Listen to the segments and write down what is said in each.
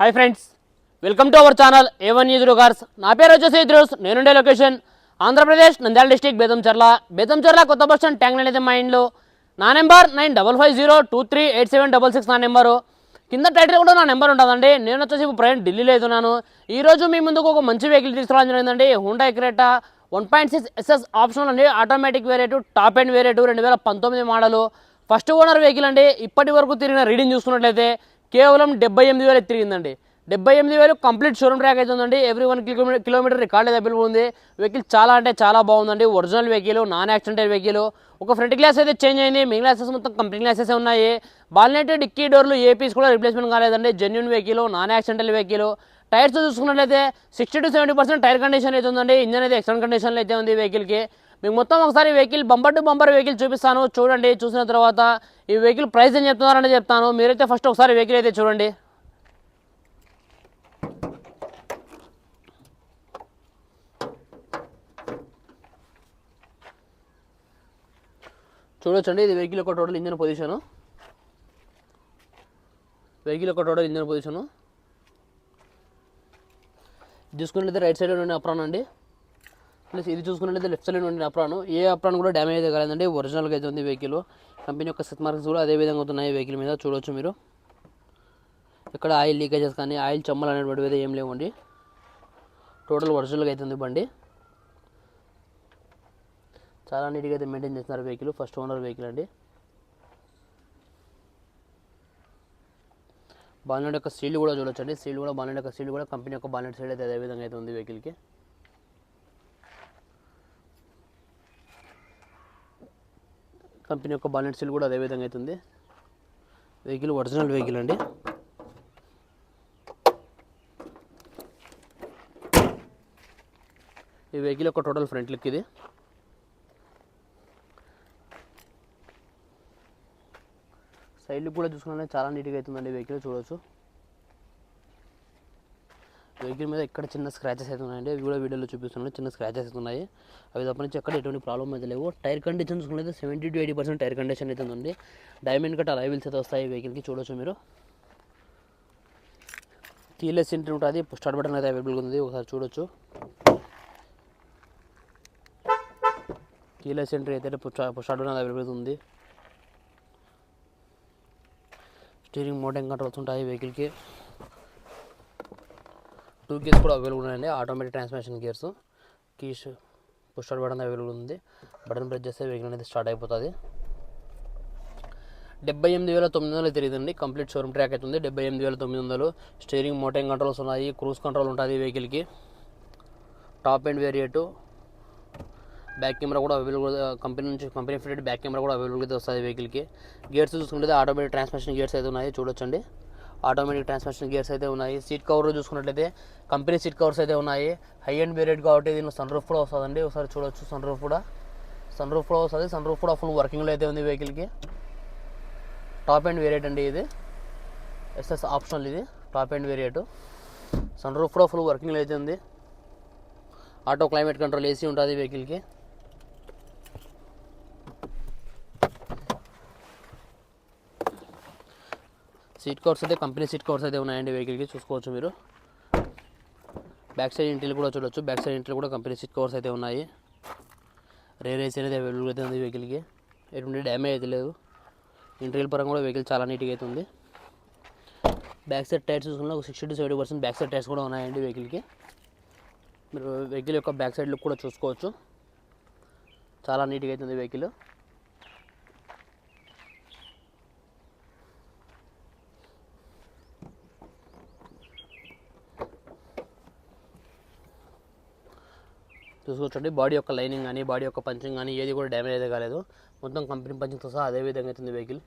Hi friends welcome to our channel A one news cars నా పేరు వచ్చేసి ఇద్రోస్ నేనుండే లొకేషన్ ఆంధ్రప్రదేశ్ నంద్యాల డిస్టిక్ బేతంచర్ల బేతంచర్ల కొత్త బస్ స్టాండ్ ట్యాంక్ అనేది మా ఇంట్లో నా number nine double five zero two three eight seven double six నా నెంబరు కింద టైటిల్ కూడా నా నెంబర్ ఉంటుందండి. నేను వచ్చేసి ఇప్పుడు ప్రయాణం ఢిల్లీలో అవుతున్నాను ఈరోజు మీ ముందుకు ఒక మంచి వెహికల్ తీసుకురావడం జరిగిందండి. Hyundai Creta one point six SS option అండి. Automatic variant top end variant రెండు వేల పంతొమ్మిది మోడలు ఫస్ట్ ఓనర్ వెహికల్ అండి. ఇప్పటి వరకు తిరిగిన రీడింగ్ చూసుకున్నట్లయితే కేవలం డెబ్బై ఎనిమిది వేలు తిరిగిందండి. డెబ్బై ఎనిమిది వేలు కంప్లీట్ షోరూమ్ ట్రాక్ అయితే ఉందండి. Every one kilometre kilometre record available ఉంది. వెహికల్ చాలా అంటే చాలా బాగుందండి. Original vehicle non accidental vehicle. ఒక ఫ్రంట్ గ్లాస్ అయితే చేంజ్ అయింది. మిగిలిన గ్లాసెస్ మొత్తం కంపెనీ గ్లాసెస్ ఉన్నాయి. బాల్నెట్ డిక్కీ డోర్లు ఏపీస్ కూడా రిప్లేస్మెంట్ కాలేదండి. Genuine vehicle non accidental vehicle tyres చూసుకున్నట్లయితే sixty to seventy percent tyre condition అయితే ఉందండి. ఇంజన్ అయితే ఎక్సలెంట్ కండిషన్లో అయితే ఉంది వెహికల్కి మీకు మొత్తం ఒకసారి vehicle bumper to bumper vehicle చూపిస్తాను. చూడండి చూసిన తర్వాత ఈ వెహికల్ ప్రైస్ ఏం చెప్తున్నారని చెప్తాను. మీరైతే ఫస్ట్ ఒకసారి వెహికల్ అయితే చూడండి. చూడొచ్చండి ఇది వెహికల్ యొక్క టోటల్ ఇంజన్ పొజిషను. వెహికల్ యొక్క టోటల్ ఇంజన్ పొజిషను. తీసుకున్నట్లయితే రైట్ సైడ్ నుండి అప్రాన్ అండి. ప్లస్ ఇది చూసుకున్నట్లయితే లెఫ్ట్ సైడ్ నుండి అప్రాన్ ఏ అప్రాన్ కూడా డ్యామేజ్ అయితే కాలేదండి. ఒరిజినల్గా అయితే ఉంది వెహికల్ కంపెనీ యొక్క సెట్ మార్క్స్ కూడా అదే విధంగా అవుతున్నాయి వెహికల్ మీద. చూడొచ్చు మీరు. ఇక్కడ ఆయిల్ లీకేజెస్ కానీ ఆయిల్ చెమ్మలు అనేటువంటివి అయితే ఏం లేవండి. టోటల్ ఒరిజినల్గా అయితే ఉంది బండి. చాలా నీట్గా అయితే మెయింటైన్ చేస్తున్నారు వెహికల్ ఫస్ట్ ఓనర్ వెహికల్ అండి. బాలెట్ యొక్క సీల్ కూడా చూడొచ్చండి. సీల్ కూడా బాలెట్ యొక్క సీల్ కూడా కంపెనీ యొక్క బాలెట్ సైడ్ అయితే అదే విధంగా అయితే ఉంది వెహికల్కి కంపెనీ యొక్క బాలెట్ సీల్ కూడా అదే విధంగా అవుతుంది. వెహికల్ ఒరిజినల్ వెహికల్ అండి. ఈ వెహికల్ యొక్క టోటల్ ఫ్రంట్ లుక్ ఇది. సైడ్ లుక్ కూడా చూసుకున్నా చాలా నీట్గా అవుతుందండి వెహికల్ చూడొచ్చు. వెహికల్ మీద ఎక్కడ చిన్న స్క్రాచెస్ అయితే ఉన్నాయండి అవి కూడా వీడియోలో చూపిస్తున్నాను. చిన్న స్క్రాచెస్ అయితే ఉన్నాయి. అవి తప్ప నుంచి ఎక్కడ ఎటువంటి ప్రాబ్లం అయితే లేవు. టైర్ కండిషన్ చూసుకున్నట్లయితే seventy to eighty percent tyre condition అయితే ఉంది. డైమండ్ కట్ అలైవిల్స్ అయితే వస్తాయి వెహికల్కి చూడొచ్చు మీరు. కీలెస్ ఎంట్రీ ఉంటుంది. స్టార్ట్ బటన్ అయితే అవైలబుల్గా ఉంది. ఒకసారి చూడొచ్చు. కీలెస్ ఎంట్రీ అయితే స్టార్ట్ బటన్ అవైలబుల్గా ఉంది. స్టీరింగ్ మోటరింగ్ కంట్రోల్స్ ఉంటాయి వెహికల్కి టూ గేర్స్ కూడా అవైలబుల్ ఉన్నాయండి. Automatic transmission gears. Keys push button available ఉంది. బటన్ ప్రెస్ చేస్తే వెహికల్ అనేది స్టార్ట్ అయిపోతుంది. డెబ్బై ఎనిమిది వేల తొమ్మిది వందలు తిరిగిందండి. కంప్లీట్ షోరూమ్ ట్రాక్ అవుతుంది డెబ్బై ఎనిమిది వేల తొమ్మిది వందలు. స్టీరింగ్ మోటింగ్ కంట్రోల్స్ ఉన్నాయి. క్రూజ్ కంట్రోల్ ఉంటుంది వెహికల్కి top end variant back camera కూడా అవైలబుల్ కంపెనీ నుంచి కంపెనీ ఫిటెడ్ బ్యాక్ కెమెరా కూడా అవైలబుల్ అయితే వస్తుంది వెహికల్కి గేర్స్ చూసుకుంటే ఆటోమేటిక్ ట్రాన్స్మిషన్ గేర్స్ అయితే ఉన్నాయి. చూడొచ్చండి. ఆటోమేటిక్ ట్రాన్స్మిషన్ గేర్స్ అయితే ఉన్నాయి. సీట్ కవర్ చూసుకున్నట్లయితే కంపెనీ సీట్ కవర్స్ అయితే ఉన్నాయి. హై అండ్ వేరియడ్ కాబట్టి దీనిలో సన్ రూఫ్ కూడా వస్తుందండి. ఒకసారి చూడొచ్చు సన్ రూఫ్ కూడా. సన్ రూఫ్ కూడా వస్తుంది. సన్ రూఫ్ కూడా ఫుల్ వర్కింగ్లో అయితే ఉంది వెహికల్కి టాప్ అండ్ వేరియట్ అండి ఇది. ఎస్ఎస్ ఆప్షనల్ ఇది. Top end variant sun roof కూడా ఫుల్ వర్కింగ్లో అయితే ఉంది. ఆటో క్లైమేట్ కంట్రోల్ ఏసీ ఉంటుంది వెహికల్కి సీట్ కవర్స్ అయితే కంపెనీ సీట్ కవర్స్ అయితే ఉన్నాయండి వెహికల్కి. చూసుకోవచ్చు మీరు. బ్యాక్ సైడ్ ఇంటిల్ కూడా చూడొచ్చు. బ్యాక్ సైడ్ ఇంటిల్ కూడా కంపెనీ సీట్ కవర్స్ అయితే ఉన్నాయి. రేర్ ఏసీ అనేది అవైలబుల్ అయితే ఉంది వెహికల్కి. ఎటువంటి డ్యామేజ్ అయితే లేదు. ఇంటీరియల్ పరంగా కూడా వెహికల్ చాలా నీట్గా అయితే ఉంది. బ్యాక్ సైడ్ టైర్స్ చూసుకున్నా ఒక sixty to seventy percent back side tyres కూడా ఉన్నాయండి వెహికల్కి. మీరు వెహికల్ యొక్క బ్యాక్ సైడ్ లుక్ కూడా చూసుకోవచ్చు. చాలా నీట్గా అవుతుంది వెహికల్. చూసుకోవచ్చండి. బాడీ యొక్క లైనింగ్ కానీ బాడీ యొక్క పంచింగ్ కానీ ఏది కూడా డ్యామేజ్ అయితే కాలేదు. మొత్తం కంపెనీ పంచింగ్తో సహా అదే విధంగా అవుతుంది వెహికల్.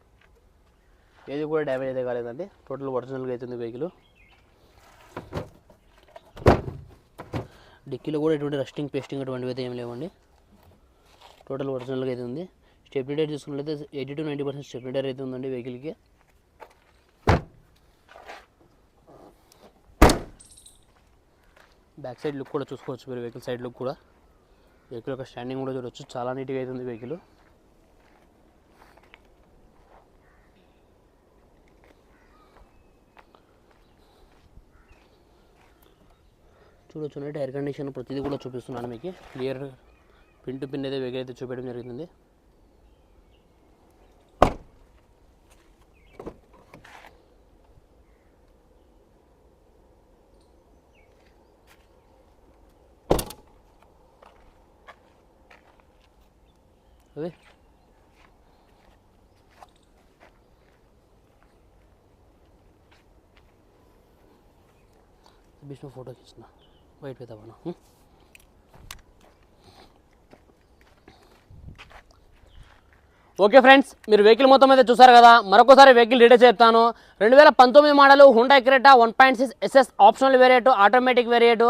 ఏది కూడా డ్యామేజ్ అయితే కాలేదండి. టోటల్ ఒరిజినల్గా అవుతుంది వెహికల్. డిక్కీలో కూడా ఎటువంటి రస్టింగ్ పేస్టింగ్ అటువంటివి అయితే ఏం లేవండి. టోటల్ ఒరిజినల్గా అయితే ఉంది. స్టెప్నీ టైర్ చూసుకున్నట్లయితే eighty to ninety percent stepney అయితే ఉందండి వెహికల్కి. బ్యాక్ సైడ్ లుక్ కూడా చూసుకోవచ్చు మీరు వెహికల్ సైడ్ లుక్ కూడా. వెహికల్ యొక్క స్టాండింగ్ కూడా చూడవచ్చు చాలా నీట్గా అవుతుంది వెహికల్. చూడొచ్చు ఎయిర్ కండిషన్ ప్రతిదీ కూడా చూపిస్తున్నాను మీకు. క్లియర్ పిన్ టు పిన్ అయితే వెహికల్ అయితే చూపించడం జరుగుతుంది అదే విష్ణు ఫోటో ఇచ్చిన బయట పెడతాను ఓకే ఫ్రెండ్స్ మీరు వెహికల్ మొత్తం అయితే చూసారు కదా. మరొకసారి వెహికల్ డీటెయిల్స్ చెప్తాను. రెండు వేల పంతొమ్మిది model Hyundai Creta one point six SS optional variant automatic variant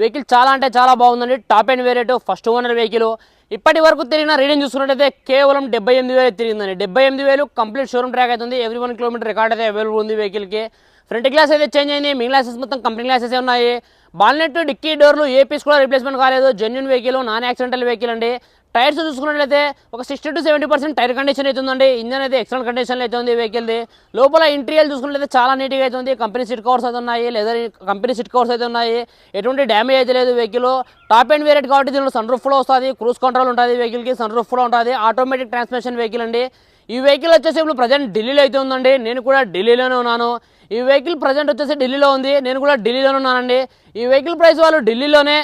vehicle చాలా అంటే చాలా బాగుందండి. Top end variant first owner vehicle ఇప్పటి వరకు తిరిగిన రీడింగ్ చూసుకున్నట్టయితే కేవలం డెబ్బై ఎనిమిది వేలు తిరిగిందండి. డెబ్బై ఎనిమిది వేలు కంప్లీట్ షోరూమ్ ట్రాక్ అవుతుంది. ఎవ్రీ వన్ కిలోమీటర్ రికార్డ్ అయితే అవైలబుల్ ఉంది వెహికల్కి ఫ్రంట్ గ్లాస్ అయితే చేంజ్ అయింది. మీ గ్లాసెస్ మొత్తం కంపెనీ గ్లాసెస్ ఉన్నాయి. బాల్నెట్ డిక్కీ డోర్లు ఏ పీస్ కూడా రిప్లేస్మెంట్ కాలేదు. Genuine vehicle non accidental vehicle అండి. టైర్స్ చూసుకున్నట్లయితే ఒక sixty to seventy percent tyre condition అయితే ఉందండి. ఇంజన్ అయితే ఎక్సలెంట్ కండిషన్లో అయితే ఉంది వెహికల్ది లోపల ఇంటీరియర్ చూసుకున్నట్లయితే చాలా నీట్గా అయితే ఉంది. కంపెనీ సిట్ కవర్స్ అయితే ఉన్నాయి. లేదా కంపెనీ సిట్ కవర్స్ అయితే ఉన్నాయి. ఎటువంటి డ్యామేజ్ అయితే లేదు వెహికల్ టాప్ అండ్ వేరియట్ కాబట్టి దీనిలో సన్ రూఫ్లో వస్తుంది. క్రూజ్ కంట్రోల్ ఉంటుంది వెహికల్కి సన్ రూఫ్లో ఉంటుంది. ఆటోమేటిక్ ట్రాన్స్మిషన్ వెహికల్ అండి. ఈ వెహికల్ వచ్చేసి ఇప్పుడు ప్రజెంట్ ఢిల్లీలో అయితే ఉందండి. నేను కూడా ఢిల్లీలోనే ఉన్నాను. ఈ వెహికల్ ప్రజెంట్ వచ్చేసి ఢిల్లీలో ఉంది. నేను కూడా ఢిల్లీలోనే ఉన్నానండి. ఈ వెహికల్ ప్రైస్ వాళ్ళు ఢిల్లీలోనే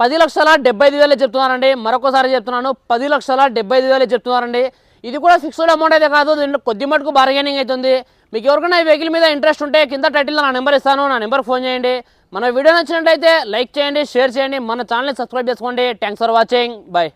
పది లక్షల డెబ్బై ఐదు వేలే చెప్తున్నారండి. మరొకసారి చెప్తున్నాను పది లక్షల డెబ్బై ఐదు వేలే చెప్తున్నారండి. ఇది కూడా ఫిక్స్డ్ అమౌంట్ అయితే కాదు దీంట్లో కొద్ది మటుకు బార్గెనింగ్ అవుతుంది. మీకు ఎవరికైనా ఈ వెహికల్ మీద ఇంట్రెస్ట్ ఉంటే కింద టైటిల్లో నా నెంబర్ ఇస్తాను నా నెంబర్ ఫోన్ చేయండి. మన వీడియో నచ్చినట్టయితే లైక్ చేయండి షేర్ చేయండి మన ఛానల్ని సబ్స్క్రైబ్ చేసుకోండి. Thanks for watching bye